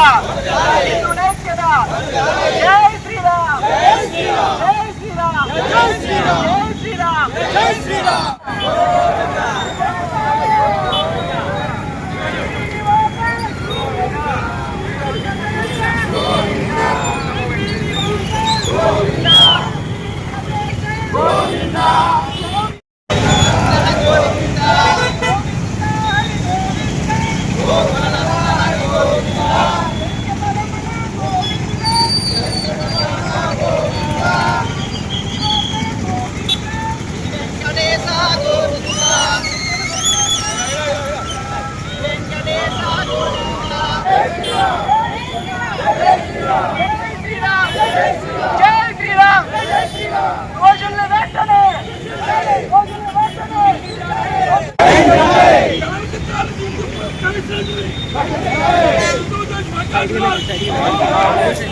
ఐక్యత ఐక్యత జై శ్రీరామ్ జై శ్రీరామ్ జై శ్రీరామ్ జై శ్రీరామ్ జై శ్రీరామ్ రోజుల వెంటనే రోజుల వెంటనే ప్రకాశ్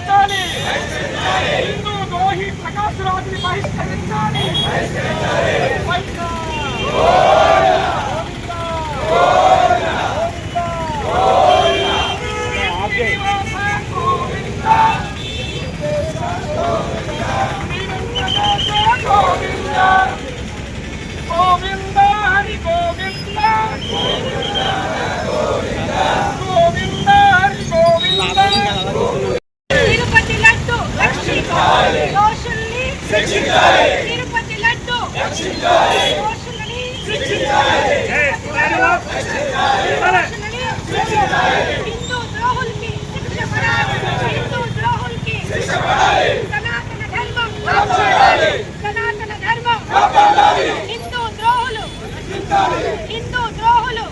బహిష్కరించాలి హిందూ ద్రోహి ప్రకాశ్ రాజుని బహిష్కరించాలి గోవింద హరి గోవింద గోవింద హరి గోవింద తిరుపతి లడ్డు దోషుల్ని తిరుపతి లడ్డు దోషుల్ని హిందూ ద్రోహులకి శిక్ష పడాలి హిందూ ద్రోహులకి సనాతన ధర్మం సనాతన ధర్మం హిందూ ద్రోహులు హిందూ ద్రోహులు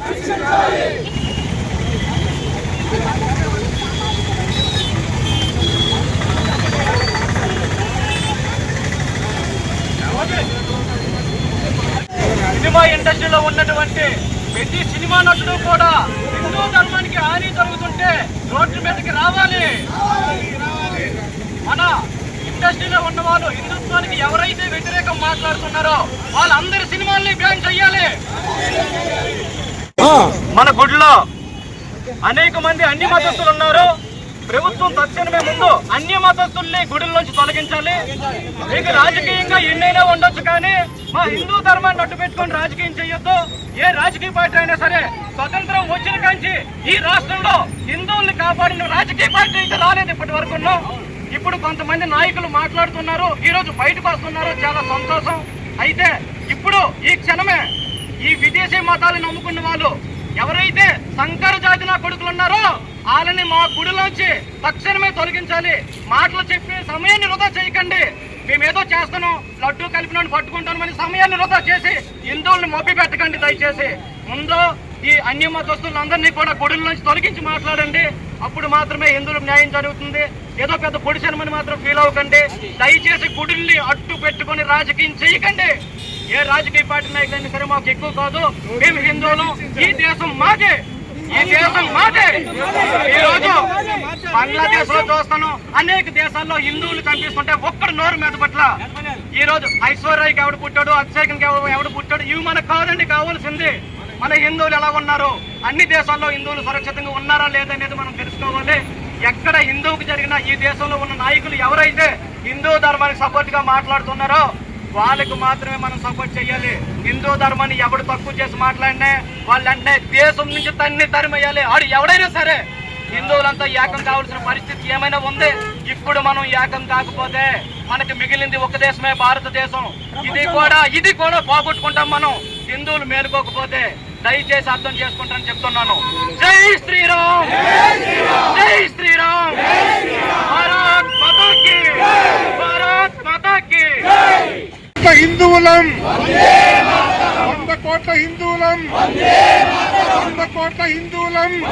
సినిమా ఇండస్ట్రీలో ఉన్నటువంటి ప్రతి సినిమా నటుడు కూడా హిందూ ధర్మానికి హాని జరుగుతుంటే రోడ్ల మీదకి రావాలి. మన ఇండస్ట్రీలో ఉన్న వాళ్ళు హిందుత్వానికి ఎవరైతే వ్యతిరేకం మాట్లాడుతున్నారో వాళ్ళందరి సినిమాల్ని బ్యాన్ చెయ్యాలి. మన గుడిలో అనేక మంది అన్ని మతస్థులు ఉన్నారు. ప్రభుత్వం తక్షణమే ముందు అన్ని మతస్థుల్ని గుడిలోంచి తొలగించాలి. మీకు రాజకీయంగా ఎన్నైనా ఉండొచ్చు కానీ మా హిందూ ధర్మాన్ని అడ్డు పెట్టుకొని రాజకీయం చేయొద్దు. ఏ రాజకీయ పార్టీ అయినా సరే స్వతంత్రం వచ్చిన కాంచి ఈ రాష్ట్రంలో హిందువుల్ని కాపాడిన రాజకీయ పార్టీ అయితే రాలేదు ఇప్పటి వరకు ఇప్పుడు కొంతమంది నాయకులు మాట్లాడుతున్నారు. ఈ రోజు బయటకు వస్తున్నారు. చాలా సంతోషం. అయితే ఇప్పుడు ఈ క్షణమే ఈ విదేశీ మతాలు నమ్ముకున్న వాళ్ళు ఎవరైతే సంకర జాతి నా కొడుకులు వాళ్ళని మా గుడిలోంచి తక్షణమే తొలగించాలి. మాటలు చెప్పి సమయాన్ని వృధా చేయకండి. మేమేదో చేస్తున్నాం లడ్డూ కలిపిన పట్టుకుంటామని సమయాన్ని వృధా చేసి హిందువుల్ని మొప్పి పెట్టకండి దయచేసి. ముందు ఈ అన్య మతస్తులందరినీ కూడా గుడుల నుంచి తొలగించి మాట్లాడండి. అప్పుడు మాత్రమే హిందువులకు న్యాయం జరుగుతుంది. ఏదో పెద్ద పొడిచనమని మాత్రం ఫీల్ అవ్వకండి. దయచేసి గుడిల్ని అట్టు పెట్టుకొని రాజకీయం చేయకండి. ఏ రాజకీయ పార్టీ నాయకులైనా సరే మాకు ఎక్కువ కాదు. మేము హిందువులు. ఈ దేశం మాకే. ఈ దేశం మాదే. ఈ రోజు బంగ్లాదేశ్లో చూస్తాను. అనేక దేశాల్లో హిందువులు కనిపిస్తుంటే ఒక్కడు నోరు మీద పట్ల. ఈ రోజు ఐశ్వర్యకి ఎవడు పుట్టాడు అభిషేకం ఎవడు పుట్టాడు? ఇవి మనకు కాదండి కావాల్సింది. మన హిందువులు ఎలా ఉన్నారు? అన్ని దేశాల్లో హిందువులు సురక్షితంగా ఉన్నారా లేదనేది మనం తెలుసుకోవాలి. ఎక్కడ హిందువుకు జరిగిన ఈ దేశంలో ఉన్న నాయకులు ఎవరైతే హిందూ ధర్మానికి సపోర్ట్గా మాట్లాడుతున్నారో వాళ్ళకు మాత్రమే మనం సపోర్ట్ చేయాలి. హిందూ ధర్మాన్ని ఎవడు తక్కువ చేసి మాట్లాడినా వాళ్ళంటే దేశం నుంచి తన్ని తరిమేయాలి. ఆడు ఎవడైనా సరే హిందువులంతా ఏకం కావాల్సిన పరిస్థితి ఏమైనా ఉంది? ఇప్పుడు మనం ఏకం కాకపోతే మనకి మిగిలింది ఒక దేశమే భారతదేశం. ఇది కూడా ఇది కూడా పోగొట్టుకుంటాం మనం. హిందువులు మేలుకోకపోతే దయచేసి అర్థం చేసుకుంటారని చెప్తున్నాను. జై శ్రీరామ్! జై శ్రీరామ్! భారత్ మాతాకి! భారత్ మాతాకి! హిందువులం. వంద కోట్ల హిందువులం. వంద కోట్ల హిందువులం.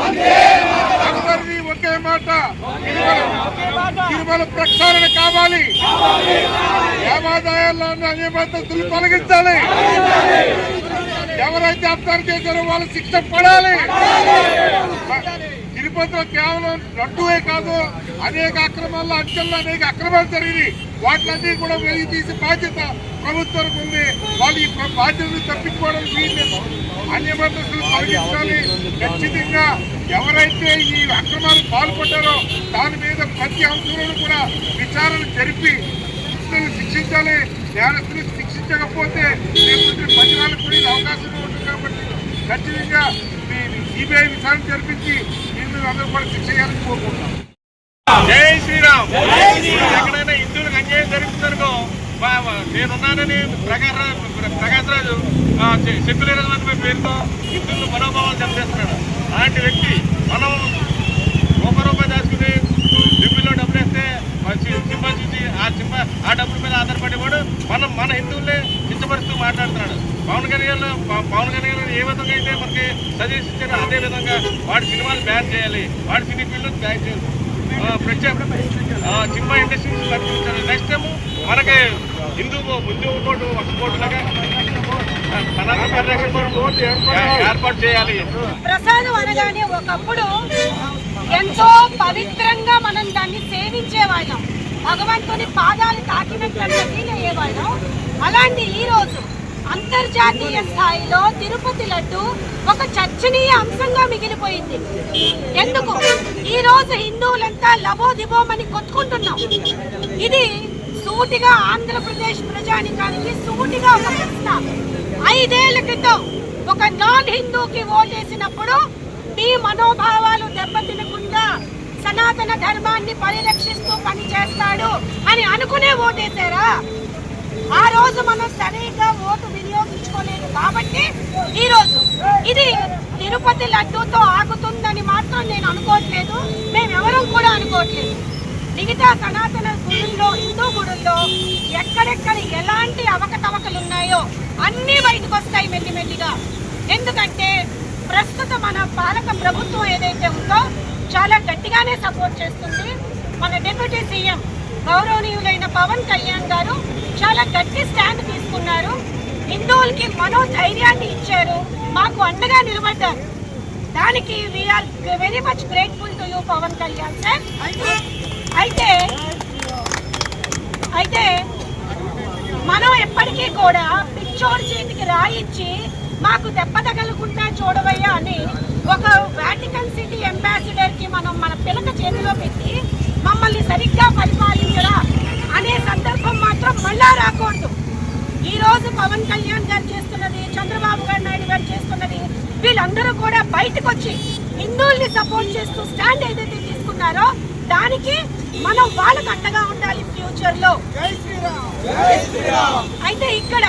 అందరినీ ఒకే మాట. తిరుమల- ప్రక్షాళన కావాలి. దేవాదాయాల్లో ఉన్న తొలగించాలి. ఎవరైతే అర్థం చేశారో వాళ్ళు శిక్ష పడాలి. తిరుపతిలో కేవలం లడ్డూయే కాదు అనేక అక్రమాల్లో అంచెల్లో అనేక అక్రమాలు జరిగినాయి. వాటిలన్నీ కూడా వెలిగి తీసే బాధ్యత ప్రభుత్వానికి ఉంది. వాళ్ళు ఈ బాధ్యతను తప్పించుకోవడం వీల్లేదు అన్యమతలు తొలగించాలి ఖచ్చితంగా ఎవరైతే ఈ అక్రమాలు పాల్పడ్డారో దాని మీద ప్రతి అంశంలోనూ కూడా విచారణ జరిపి నేరస్తులను శిక్షించాలి. నేరస్తులు శిక్షించకపోతే రేపు పత్రాలకు కూడా అవకాశం ఉంటుంది కాబట్టి ఖచ్చితంగా సిబిఐ విచారణ జరిపించి మీరు అందరూ కూడా చేయాలని కోరుకుంటున్నాం జై శ్రీరామ్ ఎక్కడైనా హిందువులకు అన్యాయం జరుగుతుందనుకో నేనున్నానని ప్రకాశ ప్రకాశ్ రాజు సెక్యులరిజం అనే పేరుతో హిందువులు మనోభావాలు చంపేస్తున్నాడు అలాంటి వ్యక్తి మనం రూప రూపాయి దాచుకుని జిమ్మిలో డబ్బులు వేస్తే సింబా చూసి ఆ సింబా ఆ డబ్బుల మీద ఆధారపడి వాడు మనం మన హిందువులే కించపరుస్తూ మాట్లాడుతున్నాడు. పవన్ కళ్యాణ్ ప- పవన్ కళ్యాణ్ ఏ విధంగా అయితే మనకి సజెస్ట్ ఇచ్చారో అదే విధంగా వాడి సినిమాలు బ్యాన్ చేయాలి. వాడి సినీ ఫీల్డ్ బ్యాన్ చేయాలి. ప్రత్యేక సినిమా ఇండస్ట్రీస్ పరిశీలించాలి నెక్స్ట్ టైం మనకి హిందూ ముందు కోర్టు ఒక కోర్టు లాగా ఏర్పాటు- చేయాలి. ప్రసాదం అనగానే ఒకప్పుడు ఎంతో పవిత్రంగా మనం దాన్ని సేవించేవాళ్ళం. భగవంతుని పాదాలు తాకినట్లంటే అలాంటి ఈ రోజు అంతర్జాతీయ స్థాయిలో తిరుపతి లడ్డు ఒక చర్చనీయ అంశంగా మిగిలిపోయింది. ఎందుకు? ఈ రోజు హిందువులంతా లబోదిబోమని కొట్టుకుంటున్నాం. ఇది సూటిగా ఆంధ్రప్రదేశ్ ప్రజానికానికి సూటిగా ఒక ప్రశ్న. ఐదేళ్ళ క్రితం ఒక నాన్ హిందూకి ఓటేసినప్పుడు మీ మనోభావాలు దెబ్బతినకుండా సనాతన ధర్మాన్ని పరిరక్షిస్తూ పని చేస్తాడు అని అనుకునే ఓటేశారా? ఆ రోజు మనం సరిగ్గా ఓటు వినియోగించుకోలేదు కాబట్టి ఈ రోజు ఇది తిరుపతి లడ్డూతో ఆగుతుందని మాత్రం నేను అనుకోవట్లేదు. మేమెవరూ కూడా అనుకోవట్లేదు. మిగతా సనాతన గుడుల్లో హిందూ గుడుల్లో ఎక్కడెక్కడ ఎలాంటి అవకతవకలు ఉన్నాయో అన్నీ బయటకు వస్తాయి మెల్లిమెల్లిగా. ఎందుకంటే ప్రస్తుత మన పాలక ప్రభుత్వం ఏదైతే ఉందో చాలా గట్టిగానే సపోర్ట్ చేస్తుంది. మన డిప్యూటీ సీఎం గౌరవనీయులైన పవన్ కళ్యాణ్ గారు చాలా గట్టి స్టాండ్ తీసుకున్నారు. హిందువులకి మనోధైర్యాన్ని ఇచ్చారు. మాకు అండగా నిలబడ్డారు. దానికి we are very much grateful to you Pawan Kalyan sir అయితే అయితే మనం ఎప్పటికీ కూడా పిచ్చోడి చేతికి రాయించి మాకు దెబ్బ తగలకుండా చూడవయ్యా అని ఒక వాటికన్ సిటీ అంబాసిడర్కి మనం మన పిల్లక చేతిలో పెట్టి మమ్మల్ని సరిగ్గా పరిపాలించరా మాత్రం మళ్ళా రాకూడదు. ఈ రోజు పవన్ కళ్యాణ్ గారు చేస్తున్నది చంద్రబాబు గారు నాయుడు గారు చేస్తున్నది వీళ్ళందరూ కూడా బయటకు వచ్చి హిందువుల్ని సపోర్ట్ చేస్తూ స్టాండ్ ఏదైతే తీసుకున్నారో దానికి మనం వాళ్ళకి అండగా ఉండాలి ఫ్యూచర్లో. అయితే ఇక్కడ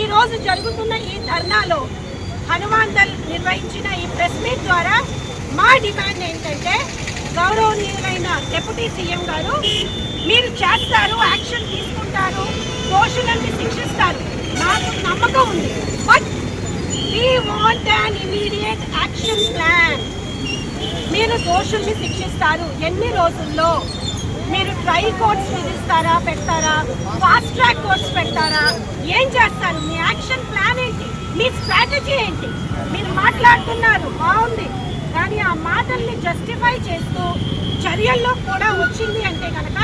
ఈ రోజు జరుగుతున్న ఈ ధర్నాలో హనుమాన్ దల్ నిర్వహించిన ఈ ప్రెస్ మీట్ ద్వారా మా డిమాండ్ ఏంటంటే గౌరవనీయులైన డిప్యూటీ సీఎం గారు మీరు చేస్తారు యాక్షన్ తీసుకుంటారు దోషులని శిక్షిస్తారు. నాకు నమ్మకం ఉంది. But we want and immediate action plan మీరు దోషుల్ని శిక్షిస్తారు. ఎన్ని రోజుల్లో? మీరు ట్రై కోర్ట్స్ విధిస్తారా పెడతారా? ఫాస్ట్ ట్రాక్ కోర్ట్స్ పెడతారా? ఏం చేస్తారు? మీ యాక్షన్ ప్లాన్ ఏంటి? మీ స్ట్రాటజీ ఏంటి? మీరు మాట్లాడుతున్నారు. బాగుంది. కానీ ఆ మాటల్ని జస్టిఫై చేస్తూ చర్యల్లో కూడా వచ్చింది అంటే కనుక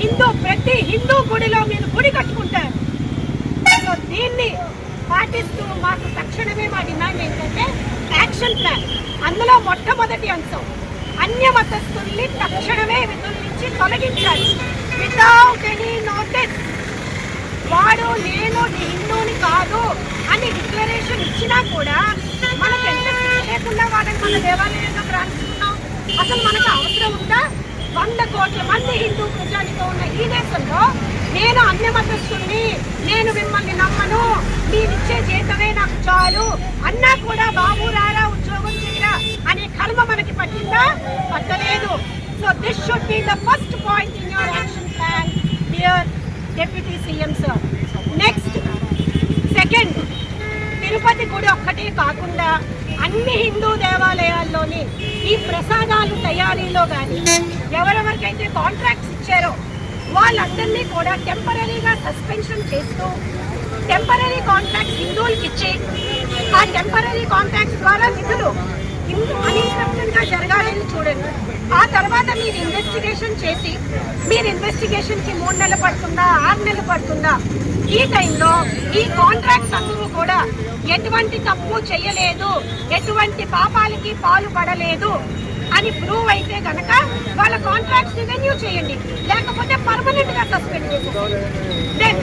హిందూ ప్రతి హిందూ గుడిలో మీరు గుడి కట్టుకుంటారు సో దీన్ని పాటిస్తూ మాకు తక్షణమే మా డిమాండ్ ఏంటంటే యాక్షన్ ప్లాన్. అందులో మొట్టమొదటి అంశం అన్య మతస్థుల్ని తక్షణమే విధుల నుంచి తొలగించాలి. వితౌట్ ఎనీ నోటీస్ వాడు నేను హిందూని కాదు అని డిక్లరేషన్ ఇచ్చినా కూడా లేకుండా వాళ్ళని మన దేవాలయంలోకి రాణిస్తున్నాం అసలు మనకు అవసరం ఉందా? వంద కోట్ల మంది హిందూ ప్రజానితో ఉన్న ఈ దేశంలో నేను అన్య నేను మిమ్మల్ని నమ్మను మీరిచ్చే జీతమే నాకు చాలు అన్నా కూడా బాబు రారా ఉద్యోగం చేయరా అనే కర్మ మనకి పట్టిందా? పట్టలేదు. So this should be the first point in your action plan dear deputy CM sir next second Tirupati గుడి ఒక్కటే కాకుండా అన్ని హిందూ దేవాలయాల్లోని ఈ ప్రసాదాలు తయారీలో కానీ ఎవరెవరికైతే కాంట్రాక్ట్స్ ఇచ్చారో వాళ్ళందరినీ కూడా టెంపరీగా సస్పెన్షన్ చేస్తూ టెంపరీ కాంట్రాక్ట్స్ హిందువులకి ఇచ్చి ఆ టెంపరీ కాంట్రాక్ట్స్ ద్వారా నిధులు అన్ఇన్స్ట్రక్టెడ్ జరగాలని చూడండి. ఆ తర్వాత మీరు ఇన్వెస్టిగేషన్ చేసి మీరు ఇన్వెస్టిగేషన్కి మూడు నెలలు పడుతుందా ఆరు నెలలు పడుతుందా ఈ టైంలో ఈ కాంట్రాక్ట్స్ అందరూ కూడా ఎటువంటి తప్పు చేయలేదు ఎటువంటి పాపాలకి పాల్పడలేదు అని ప్రూవ్ అయితే కనుక వాళ్ళ కాంట్రాక్ట్స్ రెన్యూ చేయండి లేకపోతే పర్మనెంట్గా suspend then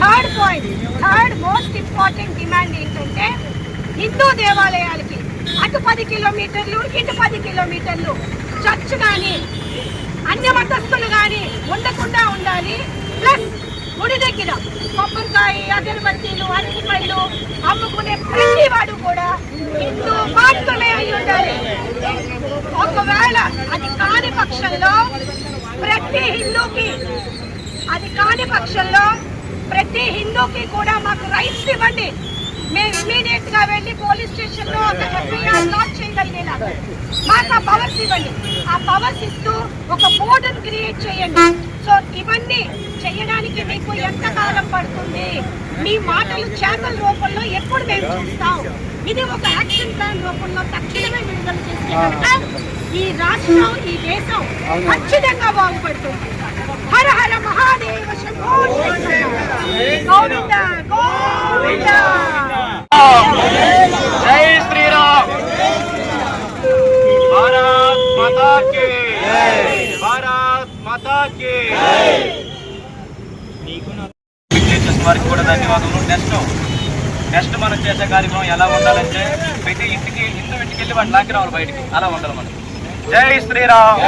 third point third most important demand ఏంటంటే హిందూ దేవాలయాలకి అటు పది కిలోమీటర్లు ఇటు పది కిలోమీటర్లు చర్చ్ కానీ అన్య మతస్థులు కానీ ఉండకుండా ఉండాలి. ప్లస్ గుడి దగ్గర కొబ్బరికాయ అగరబత్తీలు అరటిపళ్ళు అమ్ముకునే ప్రతి వాడు కూడా హిందూ మాత్రమే అయి ఉండాలి. ఒకవేళ అది కాని పక్షంలో ప్రతి హిందూకి అది కాని పక్షంలో ప్రతి హిందూకి కూడా మాకు రైట్స్ ఇవ్వండి. మేము ఇమీడియట్గా వెళ్ళి పోలీస్ స్టేషన్లో ఒక ఎఫ్ఐఆర్ లాంచ్ చేయగలిగేలా మాకు ఆ పవర్స్ ఇవ్వండి. ఆ పవర్స్ ఇస్తూ ఒక బోర్డును క్రియేట్ చేయండి. సో ఇవన్నీ చేయడానికి మీకు ఎంత కాలం పడుతుంది? మీ మాటలు చేతల రూపంలో ఎప్పుడు మేము చూస్తాం? ఇది ఒక యాక్షన్ ప్లాన్ రూపంలో తక్షణమే విడుదల చేస్తే కనుక ఈ రాష్ట్రం ఈ దేశం ఖచ్చితంగా బాగుపడుతుంది. హర హర మహాదేవ శంభో శంకర. గోవింద గోవింద జై శ్రీరామ్ భారత్ మాతా కి భారత్ మాతా కి చేసిన వారికి కూడా ధన్యవాదములు నెక్స్ట్ నెక్స్ట్ మనం చేసే కార్యక్రమం ఎలా ఉండాలంటే ప్రతి ఇంటికి ఇంటి ఇంటికి వెళ్ళి వాడిని లాక్కి రావాలి బయటికి. అలా ఉండాలి మనం. జై శ్రీరామ్.